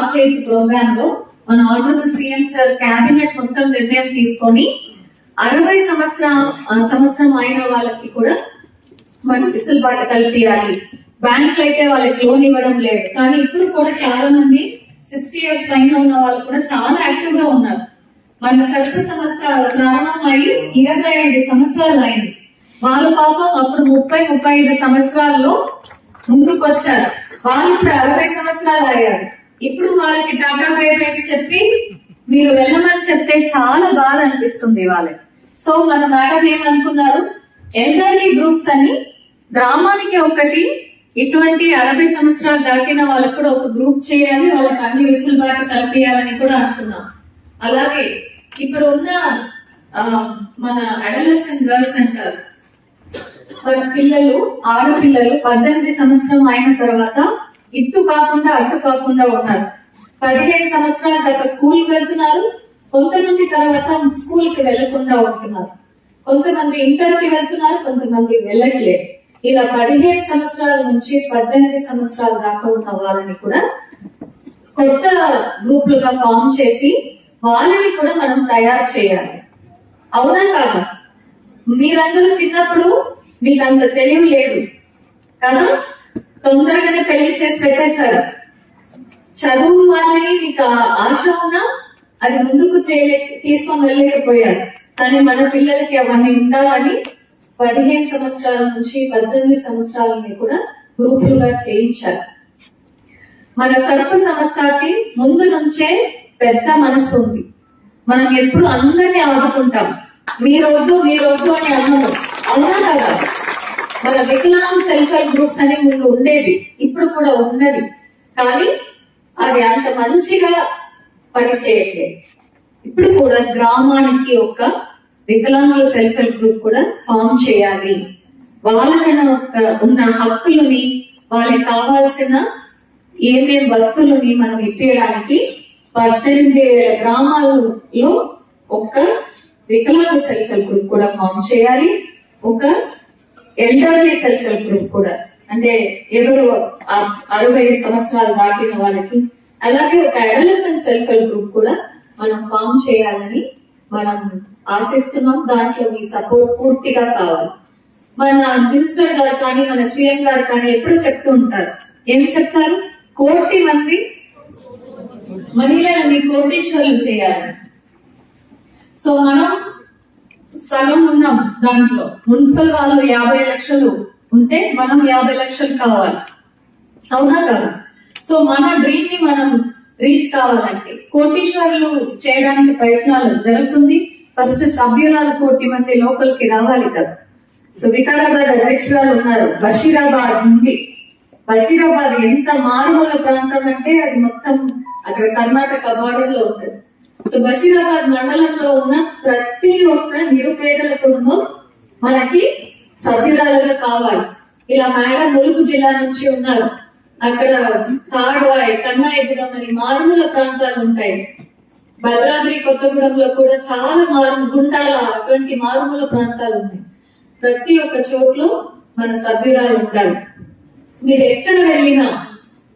లో జరిగిన ప్రోగ్రామ్లో మన ఆనరబుల్ సీఎం సార్ కేబినెట్ మొత్తం నిర్ణయం తీసుకొని అరవై సంవత్సరం సంవత్సరం అయిన వాళ్ళకి కూడా మనం విసులుబాటు కల్పించాలి. బ్యాంక్ అయితే వాళ్ళకి లోన్ ఇవ్వడం లేదు. కానీ ఇప్పుడు కూడా చాలా మంది సిక్స్టీ ఇయర్స్ పైన ఉన్న వాళ్ళు కూడా చాలా యాక్టివ్గా ఉన్నారు. మన సరుకు సంస్థ ప్రారంభమై ఇరవై ఐదు సంవత్సరాలు అయింది. వాళ్ళ పాపం అప్పుడు ముప్పై ముప్పై ఐదు సంవత్సరాల్లో ముందుకు వచ్చారు వాళ్ళు ఇప్పుడు అరవై సంవత్సరాలు అయ్యారు. ఇప్పుడు వాళ్ళకి టాటా పేరు వేసి చెప్పి మీరు వెళ్ళమని చెప్తే చాలా బాధ అనిపిస్తుంది వాళ్ళకి. సో మన మేడం ఏమనుకున్నారు? ఎల్డర్లీ గ్రూప్స్ అని గ్రామానికి ఒకటి ఇటువంటి అరవై సంవత్సరాలు దాటిన వాళ్ళకు కూడా ఒక గ్రూప్ చేయాలి వాళ్ళకి అన్ని వెసులుబాటు కల్పించాలని కూడా అనుకున్నాం. అలాగే ఇప్పుడు ఉన్న మన అడలసెంట్ గర్ల్స్ అంటారు. మన పిల్లలు ఆడపిల్లలు పద్దెనిమిది సంవత్సరం అయిన తర్వాత ఇటు కాకుండా అటు కాకుండా ఉన్నారు. పదిహేడు సంవత్సరాల దాకా స్కూల్కి వెళ్తున్నారు. కొంతమంది తర్వాత స్కూల్కి వెళ్ళకుండా ఉంటున్నారు. కొంతమంది ఇంటర్కి వెళ్తున్నారు కొంతమంది వెళ్ళట్లేదు ఇలా పదిహేడు సంవత్సరాల నుంచి పద్దెనిమిది సంవత్సరాల దాకా ఉన్న వాళ్ళని కూడా కొత్త గ్రూపులుగా ఫామ్ చేసి వాళ్ళని కూడా మనం తయారు చేయాలి. అవునా కాదా? మీరందరూ చిన్నప్పుడు మీకు అంత తెలివి లేదు. కదా? తొందరగానే పెళ్ళి చేసి పెట్టేశారు చదువు వాళ్ళని నీకు ఆశ ఉన్నా అది ముందుకు చేయలే తీసుకొని వెళ్ళలేకపోయారు కానీ మన పిల్లలకి అవన్నీ ఉండాలని పదిహేను సంవత్సరాల నుంచి పద్దెనిమిది సంవత్సరాలని కూడా గ్రూపులుగా చేయించారు. మన సర్ప సంస్థకి ముందు నుంచే పెద్ద మనసు ఉంది. మనం ఎప్పుడు అందరినీ ఆదుకుంటాం. మీరొద్దు మీరొద్దు అని అన్నము అవునా కదా? మన వికలాంగ్ సెల్ఫ్ హెల్ప్ గ్రూప్స్ అనేవి ముందు ఉండేవి ఇప్పుడు కూడా ఉన్నది కానీ అది అంత మంచిగా పనిచేయట్లేదు. ఇప్పుడు కూడా గ్రామానికి ఒక వికలాంగుల సెల్ఫ్ హెల్ప్ గ్రూప్ కూడా ఫామ్ చేయాలి. వాళ్ళకైనా ఉన్న హక్కులని వాళ్ళకి కావాల్సిన ఏమేం వస్తువులని మనం ఇప్పేయడానికి పద్దెనిమిది వేల గ్రామాలలో ఒక వికలాంగ సెల్ఫ్ హెల్ప్ గ్రూప్ కూడా ఫామ్ చేయాలి. ఒక ఎల్డర్లీ సెల్ఫ్ హెల్ప్ గ్రూప్ కూడా. అంటే ఎవరు అ- అరవై సంవత్సరాలు దాటిన వాళ్ళకి అలాగే ఒక అడలసెంట్ సెల్ఫ్ హెల్ప్ గ్రూప్ కూడా మనం ఫామ్ చేయాలని మనం ఆశిస్తున్నాం. దాంట్లో మీ సపోర్ట్ పూర్తిగా కావాలి. మన మినిస్టర్ గారు కానీ మన సీఎం గారు కానీ ఎప్పుడు చెప్తూ ఉంటారు. ఏమి చెప్తారు? కోటి మంది మహిళలని కోటీశ్వరులు చేయాలని. సో మనం సగం ఉన్నాం దాంట్లో. మున్సిపల్ వాళ్ళు యాభై లక్షలు ఉంటే మనం యాభై లక్షలు కావాలి. అవునా కదా? సో మన డ్రీమ్ని మనం రీచ్ కావాలంటే కోటీశ్వరులు చేయడానికి ప్రయత్నాలు జరుగుతుంది. ఫస్ట్ సభ్యురాలు కోటి మంది లోపలికి రావాలి కదా. వికారాబాద్ అధ్యక్షురాలు ఉన్నారు బషీరాబాద్ నుండి. బషీరాబాద్ ఎంత మారుమూల ప్రాంతం అంటే అది మొత్తం అక్కడ కర్ణాటక బార్డర్లో ఉంటుంది. సో బషీరాబాద్ మండలంలో ఉన్న ప్రతి ఒక్క నిరుపేదల కుటుంబం మనకి సభ్యురాలుగా కావాలి. ఇలా మేడం ములుగు జిల్లా నుంచి ఉన్నారు. అక్కడ తాడ్వాయ్ కన్నాయిగూడెం అని మారుమూల ప్రాంతాలు ఉంటాయి. భద్రాద్రి కొత్తగూడెంలో కూడా చాలా మారు గుండాల అటువంటి మారుమూల ప్రాంతాలు ఉన్నాయి. ప్రతి ఒక్క చోట్లో మన సభ్యురాలు ఉండాలి. మీరు ఎక్కడ వెళ్ళినా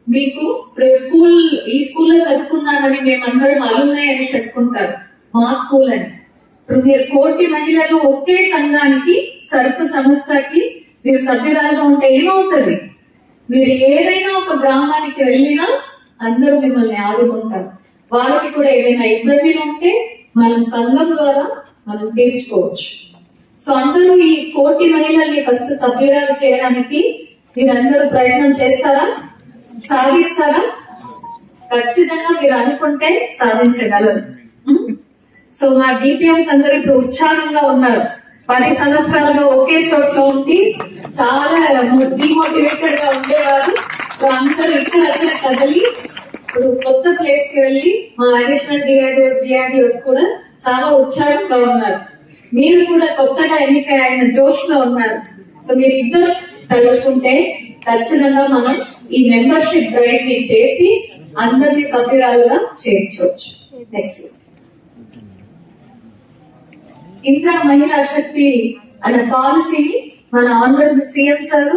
మీకు స్కూల్ ఈ స్కూల్లో చదువుకున్నానని మేమందరం అలున్నాయి అని చెప్పుకుంటారు. మా స్కూల్ అని. ఇప్పుడు మీరు కోటి మహిళలు ఒకే సంఘానికి సరుకు సంస్థకి మీరు సభ్యురాలుగా ఉంటే ఏమవుతుంది? మీరు ఏదైనా ఒక గ్రామానికి వెళ్ళినా అందరూ మిమ్మల్ని ఆదుకుంటారు. వాళ్ళకి కూడా ఏదైనా ఇబ్బందులు ఉంటే మనం సంఘం ద్వారా మనం తీర్చుకోవచ్చు. సో అందరూ ఈ కోటి మహిళల్ని ఫస్ట్ సభ్యురాలు చేయడానికి మీరందరూ ప్రయత్నం చేస్తారా? సాధిస్తారా? ఖచ్చితంగా మీరు అనుకుంటే సాధించగలరు. సో మా డిపిఎంస్ అందరూ ఇప్పుడు ఉత్సాహంగా ఉన్నారు. పది సంవత్సరాలుగా ఒకే చోట్ల ఉండి చాలా డిమోటివేటెడ్గా ఉండేవారు. అందరూ ఇక్కడ అక్కడ కదలి ఇప్పుడు కొత్త ప్లేస్కి వెళ్ళి మా అడిషనల్ డిఆర్డిఓస్ డిఆర్డిఓస్ కూడా చాలా ఉత్సాహంగా ఉన్నారు. మీరు కూడా కొత్తగా ఎన్నిక అయిన జోష్లో ఉన్నారు. సో మీరు ఇద్దరు తలుచుకుంటే ఖచ్చితంగా మనం ఈ మెంబర్షిప్ గైడ్ని చేసి అందరినీ సభ్యురాలుగా చేర్చవచ్చు నెక్స్ట్ ఇంకా మహిళా శక్తి అనే పాలసీని మన honourable CM sir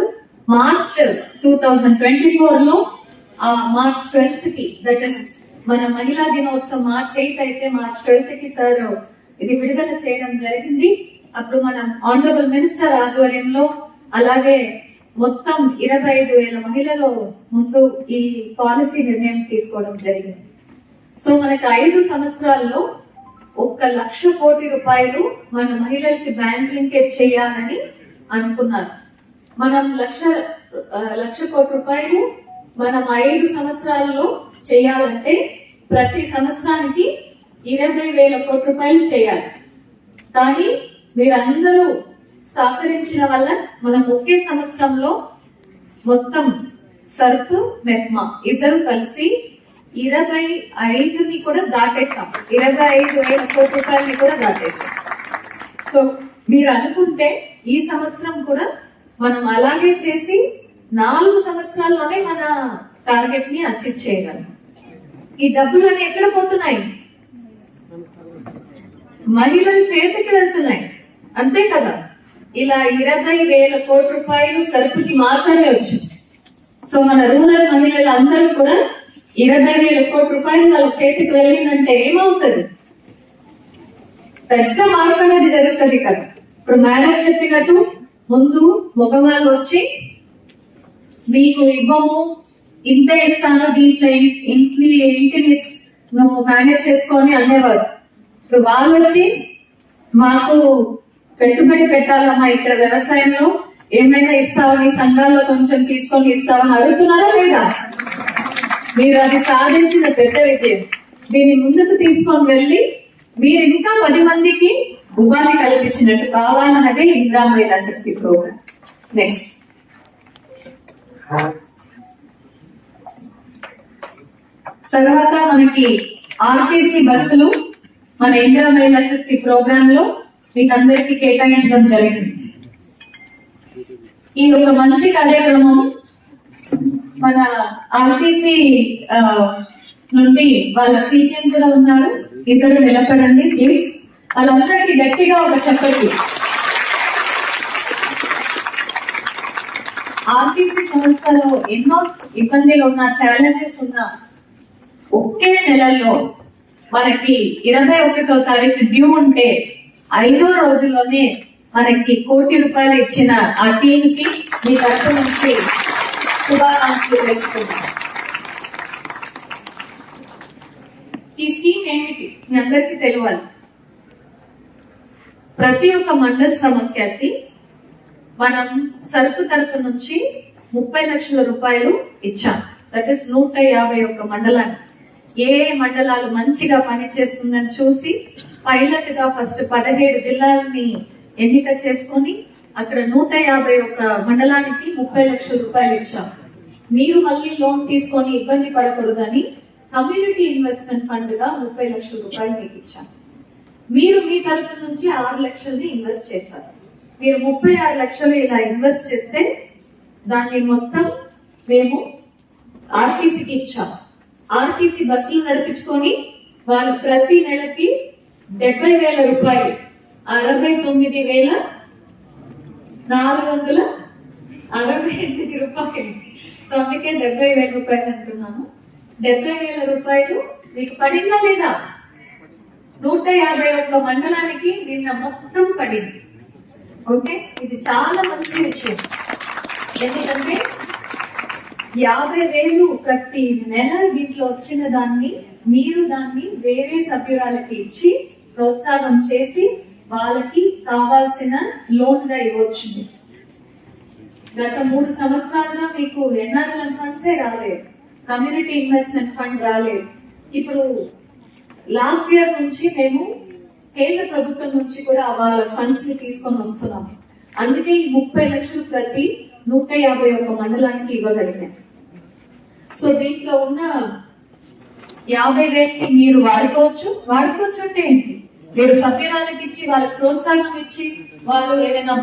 March two thousand twenty ఫోర్లో ఆ మార్చ్ ట్వెల్త్కి దట్ ఇస్ మన మహిళా దినోత్సవం మార్చ్ ఎయిత్ అయితే మార్చ్ ట్వెల్త్కి సార్ ఇది విడుదల చేయడం జరిగింది. అప్పుడు మన ఆనరబుల్ మినిస్టర్ ఆధ్వర్యంలో అలాగే మొత్తం ఇరవై ఐదు వేల మహిళలు ముందు ఈ పాలసీ నిర్ణయం తీసుకోవడం జరిగింది. సో మనకు ఐదు సంవత్సరాల్లో ఒక్క లక్ష కోటి రూపాయలు మన మహిళలకి బ్యాంక్ లింకేజ్ చేయాలని అనుకున్నారు. మనం లక్ష లక్ష కోటి రూపాయలు మనం ఐదు సంవత్సరాలలో చేయాలంటే ప్రతి సంవత్సరానికి ఇరవై వేల కోటి రూపాయలు చేయాలి. కానీ మీరందరూ సహకరించిన వల్ల మనం ఒకే సంవత్సరంలో మొత్తం సర్పు మెప్మా ఇద్దరు కలిసి ఇరవై ఐదుని కూడా దాటేసాం ఇరవై ఐదు వేల కోటి రూపాయలని కూడా దాటేసాం సో మీరు అనుకుంటే ఈ సంవత్సరం కూడా మనం అలాగే చేసి నాలుగు సంవత్సరాల్లోనే మన టార్గెట్ని అచీవ్ చేయగలం. ఈ డబ్బులన్నీ ఎక్కడ పోతున్నాయి? మహిళల చేతికి వెళ్తున్నాయి. అంతే కదా. ఇలా ఇరవై వేల కోటి రూపాయలు సరుకుకి మాత్రమే వచ్చింది. సో మన రూరల్ మహిళలు అందరూ కూడా ఇరవై వేల కోటి రూపాయలు వాళ్ళ చేతికి వెళ్ళిందంటే ఏమవుతుంది? పెద్ద మార్పు అనేది జరుగుతుంది కదా ఇప్పుడు మేడం చెప్పినట్టు ముందు మగవాళ్ళు వచ్చి మీకు ఇవ్వము ఇంత ఇస్తాను దీంట్లో ఇంటి ఇంటిని నువ్వు మేనేజ్ చేసుకొని అనేవారు. ఇప్పుడు వాళ్ళు వచ్చి మాకు పెట్టుబడి పెట్టాలమ్మా ఇక్కడ వ్యవసాయంలో ఏమైనా ఇస్తావని సంఘాల్లో కొంచెం తీసుకొని ఇస్తావని అడుగుతున్నారా లేదా? మీరు అది సాధించిన పెద్ద విజయం. దీన్ని ముందుకు తీసుకొని వెళ్ళి మీరు ఇంకా పది మందికి ఉపాధి కల్పించినట్టు కావాలన్నదే ఇందిరా మహిళా శక్తి ప్రోగ్రామ్ నెక్స్ట్ తర్వాత మనకి ఆర్టీసీ బస్సులు మన ఇందిరా మహిళా శక్తి ప్రోగ్రామ్లో మీకు కేటాయించడం జరిగింది. ఈ ఒక మంచి కార్యక్రమం మన ఆర్టీసీ నుండి వాళ్ళ సీఎం కూడా ఉన్నారు. ఇద్దరు నిలబడండి ప్లీజ్. వాళ్ళందరికీ గట్టిగా ఒక చెప్పండి. ఆర్టీసీ సంస్థలో ఎన్నో ఇబ్బందులు ఉన్న ఛాలెంజెస్ ఉన్న ఒకే నెలలో మనకి ఇరవై ఒకటో తారీఖు డ్యూ ఉంటే ఐదో రోజుల్లోనే మనకి కోటి రూపాయలు ఇచ్చిన ఆ టీం కి మీ తరఫు నుంచి శుభాకాంక్షలు తెలుపుతున్నాను ఈ స్కీమ్ ఏమిటి మీ అందరికీ తెలియాలి. ప్రతి ఒక్క మండల సమఖ్యాతి మనం సరుకు తరపు నుంచి ముప్పై లక్షల రూపాయలు ఇచ్చాం. దట్ ఇస్ నూట యాభై ఒక్క మండలాన్ని. ఏ మండలాలు మంచిగా పనిచేస్తుందని చూసి పైలట్గా ఫస్ట్ పదహేడు జిల్లాలని ఎన్నిక చేసుకొని అక్కడ నూట యాభై ఒక్క మండలానికి ముప్పై లక్షల రూపాయలు ఇచ్చాం. మీరు మళ్ళీ లోన్ తీసుకొని ఇబ్బంది పడకూడదని కమ్యూనిటీ ఇన్వెస్ట్మెంట్ ఫండ్గా ముప్పై లక్షల రూపాయలు మీకు ఇచ్చాం. మీరు మీ తరపు నుంచి ఆరు లక్షల్ని ఇన్వెస్ట్ చేశారు. మీరు ముప్పై ఆరు లక్షలు ఇలా ఇన్వెస్ట్ చేస్తే దాన్ని మొత్తం మేము ఆర్టీసీకి ఇచ్చాం. ఆర్టీసీ బస్సులు నడిపించుకొని వాళ్ళు ప్రతి నెలకి డెబ్బై వేల రూపాయలు. అరవై తొమ్మిది వేల నాలుగు వందల అరవై ఎనిమిది రూపాయలు. సో అందుకే డెబ్బై వేల రూపాయలు అంటున్నాము డెబ్బై వేల రూపాయలు మీకు పడిందా లేదా? నూట యాభై ఒక్క మండలానికి నిన్న మొత్తం పడింది. ఓకే? ఇది చాలా మంచి విషయం. ఎందుకంటే యాభై వేలు ప్రతి నెల దీంట్లో వచ్చిన దాన్ని మీరు దాన్ని వేరే సభ్యురాలకి ఇచ్చి ప్రోత్సాహం చేసి వాళ్ళకి కావాల్సిన లోన్గా ఇవ్వచ్చు. గత మూడు సంవత్సరాలుగా మీకు ఎన్ఆర్ఎల్ ఫండ్సే రాలేదు. కమ్యూనిటీ ఇన్వెస్ట్మెంట్ ఫండ్ రాలేదు. ఇప్పుడు లాస్ట్ ఇయర్ నుంచి మేము కేంద్ర ప్రభుత్వం నుంచి కూడా వాళ్ళ ఫండ్స్ని తీసుకొని వస్తున్నాం. అందుకే ఈ ముప్పై లక్షలు ప్రతి నూట యాభై ఒక్క మండలానికి ఇవ్వగలిగాం. సో దీంట్లో ఉన్న యాభై వేలకి మీరు వాడుకోవచ్చు. వాడుకోవచ్చు అంటే ఏంటి? మీరు సభ్యురాలకి ఇచ్చి వాళ్ళకి ప్రోత్సాహం ఇచ్చి వాళ్ళు ఏదైనా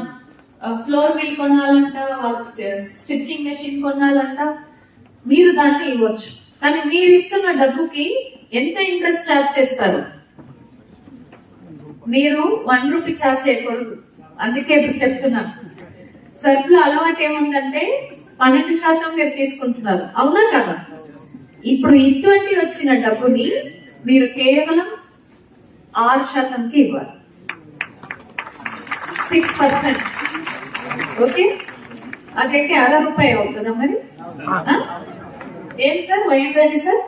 ఫ్లోర్ మిల్ కొనాలంట వాళ్ళకి స్టిచ్చింగ్ మెషిన్ కొనాలంట మీరు దాన్ని ఇవ్వచ్చు. కానీ మీరు ఇస్తున్న డబ్బుకి ఎంత ఇంట్రెస్ట్ ఛార్జ్ చేస్తారు? మీరు వన్ రూపీ ఛార్జ్ చేయకూడదు. అందుకే ఇప్పుడు చెప్తున్నాను సరుకుల అలవాటు ఏముందంటే పన్నెండు శాతం మీరు తీసుకుంటున్నారు. అవునా కదా? ఇప్పుడు ఇటువంటి వచ్చిన డబ్బుని మీరు కేవలం ఆరు శాతంకి ఇవ్వాలి. సిక్స్ పర్సెంట్ ఓకే అదైతే అర రూపాయి అవుతుందా మరి? ఏం సార్? ఏంటండి సార్?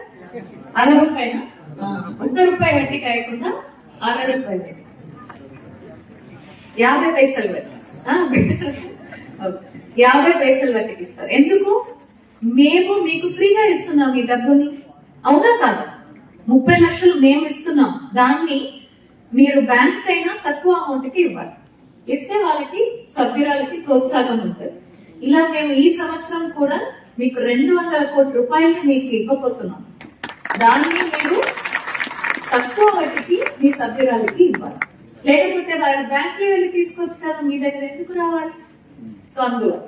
అర రూపాయనా? ఒక్క రూపాయి వడ్డీ కాయకుండా అర రూపాయి. యాభై పైసలు. యాభై పైసలు వడ్డీకి ఇస్తారు. ఎందుకు? మేము మీకు ఫ్రీగా ఇస్తున్నాం ఈ డబ్బుని. అవునా కాదా? ముప్పై లక్షలు మేము ఇస్తున్నాం. దాన్ని మీరు బ్యాంక్ అయినా తక్కువ అమౌంట్కి ఇవ్వాలి. ఇస్తే వాళ్ళకి సభ్యురాలకి ప్రోత్సాహం ఉంటుంది. ఇలా మేము ఈ సంవత్సరం కూడా మీకు రెండు వందల కోట్ల రూపాయలు మీకు ఇవ్వబోతున్నాం. దాన్ని మీరు తక్కువ వడ్డీకి మీ సభ్యురాలకి ఇవ్వాలి. లేకపోతే వాళ్ళ బ్యాంక్ వెళ్ళి తీసుకోవచ్చు కదా మీ దగ్గర ఎందుకు రావాలి? సో అందువల్ల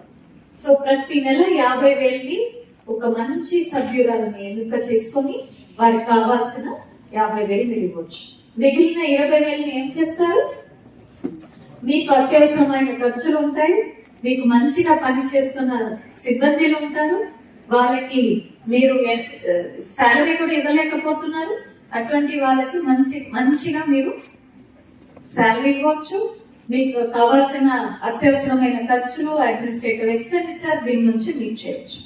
సో ప్రతి నెల యాభై వేలని ఒక మంచి సభ్యురాలని ఎన్నిక చేసుకొని వారికి కావాల్సిన యాభై వేలు మీరు ఇవ్వచ్చు. మిగిలిన ఇరవై వేలని ఏం చేస్తారు? మీకు అత్యవసరమైన ఖర్చులు ఉంటాయి మీకు మంచిగా పని చేస్తున్న సిబ్బందులు ఉంటారు వాళ్ళకి మీరు శాలరీ కూడా ఇవ్వలేకపోతున్నారు అటువంటి వాళ్ళకి మంచి మంచిగా మీరు శాలరీ ఇవ్వచ్చు మీకు కావాల్సిన అత్యవసరమైన ఖర్చులు అడ్మినిస్ట్రేటివ్ ఎక్స్పెండిచర్ దీని నుంచి మీకు చేయొచ్చు.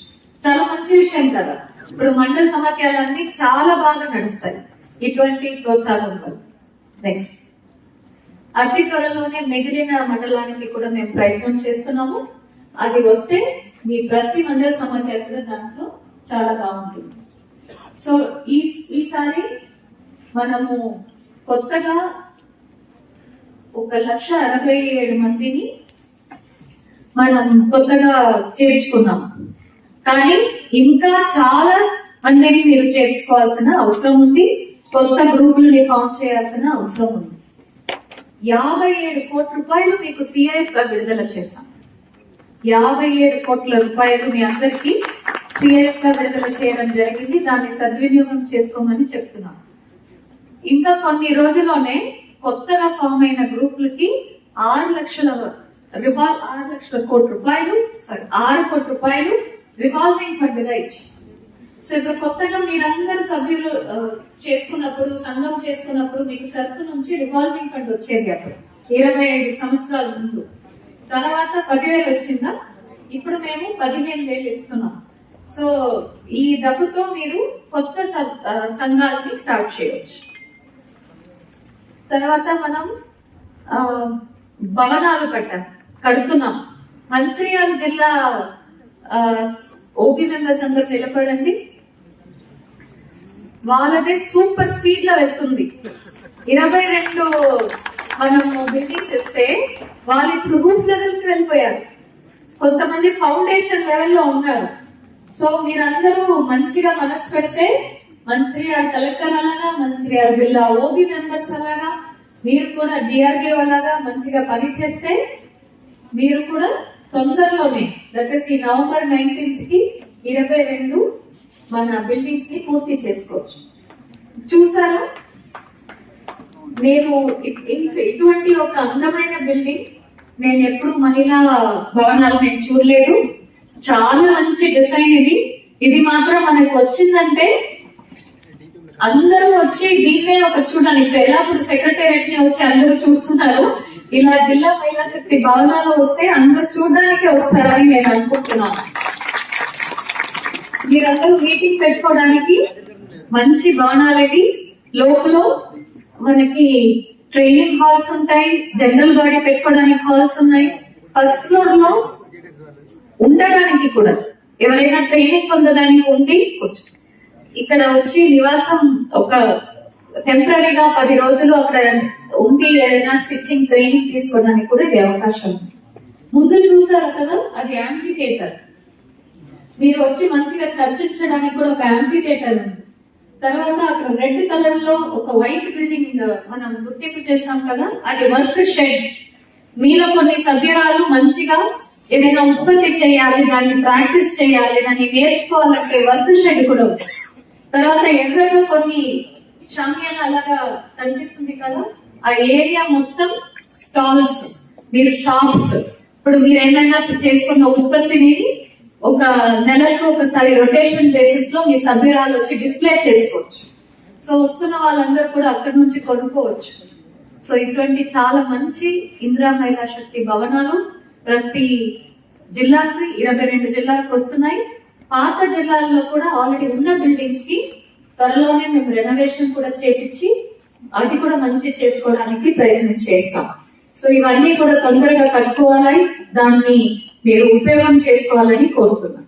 చాలా మంచి విషయం కదా. ఇప్పుడు మండల సమాఖ్యలన్నీ చాలా బాగా నడుస్తాయి. ఇటువంటి ప్రోత్సాహం నెక్స్ట్ అతి త్వరలోనే మిగిలిన మండలానికి కూడా మేము ప్రయత్నం చేస్తున్నాము. అది వస్తే మీ ప్రతి మండల సమాఖ్య కూడా దాంట్లో చాలా బాగుంటుంది. సో ఈ ఈసారి మనము కొత్తగా ఒక లక్ష అరవై ఏడు మందిని మనం కొత్తగా చేర్చుకున్నాం. కానీ ఇంకా చాలా మందిని మీరు చేర్చుకోవాల్సిన అవసరం ఉంది. కొత్త గ్రూపులని ఫామ్ చేయాల్సిన అవసరం ఉంది. యాభై ఏడు కోట్ల రూపాయలు మీకు సిఐఎఫ్గా విడుదల చేశాం. యాభై ఏడు కోట్ల రూపాయలు మీ అందరికీ సిఐఎఫ్గా విడుదల చేయడం జరిగింది. దాన్ని సద్వినియోగం చేసుకోమని చెప్తున్నాం ఇంకా కొన్ని రోజుల్లోనే కొత్తగా ఫామ్ అయిన గ్రూపులకి ఆరు లక్షల రివాల్వ్ ఆరు లక్షల కోట్ల రూపాయలు సారీ ఆరు కోట్ల రూపాయలు రివాల్వింగ్ ఫండ్గా ఇచ్చాం. సో ఇప్పుడు కొత్తగా మీరందరూ సభ్యులు చేసుకున్నప్పుడు సంఘం చేసుకున్నప్పుడు మీకు సరుకు నుంచి రివాల్వింగ్ ఫండ్ వచ్చేది అప్పుడు. ఇరవై ఐదు సంవత్సరాల ముందు. తర్వాత పదివేలు వచ్చిందా? ఇప్పుడు మేము పదిహేను వేలు ఇస్తున్నాం. సో ఈ డబ్బుతో మీరు కొత్త సంఘాలని స్టార్ట్ చేయవచ్చు తర్వాత మనం భవనాలు కట్టాం కడుతున్నాం. మంచిర్యాల జిల్లా ఓపీ మెంబర్స్ అందరు నిలబడండి. వాళ్ళదే సూపర్ స్పీడ్లో వెళ్తుంది. ఇరవై రెండు మనం బిల్డింగ్స్ ఇస్తే వాళ్ళు ఇప్పుడు రూఫ్ లెవెల్కి వెళ్ళిపోయారు. కొంతమంది ఫౌండేషన్ లెవెల్లో ఉన్నారు. సో మీరందరూ మంచిగా మనసు పెడితే మంచిర్యాల కలెక్టర్ అలాగా మంచిర్యాల జిల్లా ఓబీ మెంబర్స్ అలాగా మీరు కూడా డిఆర్డిఓ అలాగా మంచిగా పని చేస్తే మీరు కూడా తొందరలోనే దట్ ఈస్ ఈ నవంబర్ నైన్టీన్త్కి ఇరవై రెండు మన బిల్డింగ్స్ని పూర్తి చేసుకోవచ్చు. చూసారా? నేను ఇటువంటి ఒక అందమైన బిల్డింగ్ నేను ఎప్పుడు మహిళా భవనాలు నేను చూడలేదు. చాలా మంచి డిజైన్ ఇది. ఇది మాత్రం మనకు వచ్చిందంటే అందరూ వచ్చి దీన్నే ఒక చూడండి. ఇప్పుడు ఎలా ఇప్పుడు సెక్రటేరియట్ని వచ్చి అందరూ చూస్తున్నారు. ఇలా జిల్లా మహిళా శక్తి భవనాలు వస్తే అందరూ చూడడానికే వస్తారని నేను అనుకుంటున్నాను. మీరందరూ మీటింగ్ పెట్టుకోవడానికి మంచి భవనాలకి లోపల మనకి ట్రైనింగ్ హాల్స్ ఉంటాయి. జనరల్ బాడీ పెట్టుకోవడానికి హాల్స్ ఉన్నాయి. ఫస్ట్ ఫ్లోర్లో ఉండడానికి కూడా ఎవరైనా ట్రైనింగ్ పొందడానికి ఉండి ఇక్కడ వచ్చి నివాసం ఒక టెంపరీగా పది రోజులు అక్కడ ఉండి ఏదైనా స్టిచ్చింగ్ ట్రైనింగ్ తీసుకోవడానికి కూడా ఇది అవకాశం ఉంది. ముందు చూసారు కదా అది యాంఫీ మీరు వచ్చి మంచిగా చర్చించడానికి కూడా ఒక యాంఫీ థియేటర్ ఉంది. తర్వాత అక్కడ రెడ్ కలర్లో ఒక వైట్ బిల్డింగ్ మనం గుర్తింపు చేస్తాం కదా అది వర్క్ షెడ్ మీలో కొన్ని సభ్యురాలు మంచిగా ఏదైనా ఉత్పత్తి చేయాలి దాన్ని ప్రాక్టీస్ చేయాలి దాన్ని నేర్చుకోవాలంటే వర్క్ షెడ్ కూడా ఉంది. తర్వాత ఎక్కడో కొన్ని షామియాన అలాగా కనిపిస్తుంది కదా ఆ ఏరియా మొత్తం స్టాల్స్ మీరు షాప్స్ ఇప్పుడు మీరు ఏమైనా చేసుకున్న ఉత్పత్తిని ఒక నెలకు ఒకసారి రొటేషన్ బేసిస్లో మీ సభ్యురాలు వచ్చి డిస్ప్లే చేసుకోవచ్చు. సో వస్తున్న వాళ్ళందరూ కూడా అక్కడి నుంచి కొనుక్కోవచ్చు. సో ఇటువంటి చాలా మంచి ఇందిరా మహిళా శక్తి భవనాలు ప్రతి జిల్లాకి ఇరవై రెండు జిల్లాలకు వస్తున్నాయి. పాత జిల్లాల్లో కూడా ఆల్రెడీ ఉన్న బిల్డింగ్స్కి త్వరలోనే మేము రెనోవేషన్ కూడా చేపించి అది కూడా మంచి చేసుకోవడానికి ప్రయత్నం చేస్తాం. సో ఇవన్నీ కూడా తొందరగా కట్టుకోవాలని దాన్ని మీరు ఉపయోగం చేసుకోవాలని కోరుతున్నాను.